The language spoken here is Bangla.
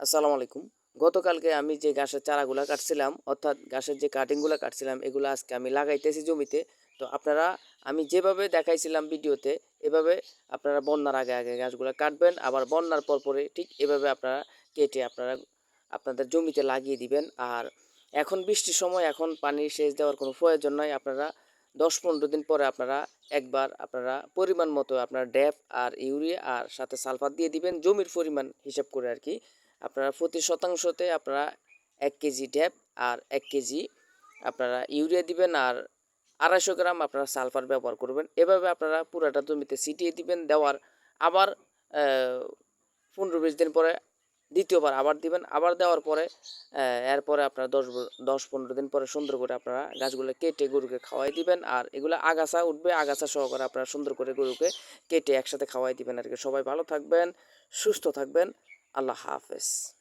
আসসালামু আলাইকুম। গতকালকে আমি যে গাছের চারাগুলো কাটছিলাম, অর্থাৎ গাছের যে কাটিংগুলো কাটছিলাম, এগুলো আজকে আমি লাগাইতেছি জমিতে। তো আপনারা, আমি যেভাবে দেখাইছিলাম ভিডিওতে, এভাবে আপনারা বন্যার আগে আগে গাছগুলো কাটবেন, আবার বন্যার পর পরে ঠিক এভাবে আপনারা কেটে আপনারা আপনাদের জমিতে লাগিয়ে দিবেন। আর এখন বৃষ্টির সময়, এখন পানি সেচ দেওয়ার কোনো প্রয়োজন নয় আপনারা দশ পনেরো দিন পরে আপনারা একবার আপনারা পরিমাণ মতো আপনারা ড্যাপ আর ইউরিয়া আর সাথে সালফার দিয়ে দিবেন, জমির পরিমাণ হিসাব করে আর কি। আপনারা প্রতি শতাংশতে আপনারা এক কেজি ড্যাপ আর এক কেজি আপনারা ইউরিয়া দিবেন আর আড়াইশো গ্রাম আপনারা সালফার ব্যবহার করবেন। এভাবে আপনারা পুরাটা জমিতে ছিটিয়ে দিবেন, দেওয়ার আবার পনেরো বিশ দিন পরে দ্বিতীয়বার আবার দিবেন, আবার দেওয়ার পরে এরপরে আপনারা দশ দশ পনেরো দিন পরে সুন্দর করে আপনারা গাছগুলো কেটে গরুকে খাওয়াই দিবেন আর এগুলো আগাছা উঠবে, আগাছা সহকারে আপনারা সুন্দর করে গরুকে কেটে একসাথে খাওয়াই দিবেন আর কি। সবাই ভালো থাকবেন, সুস্থ থাকবেন। আল্লাহ হাফেজ।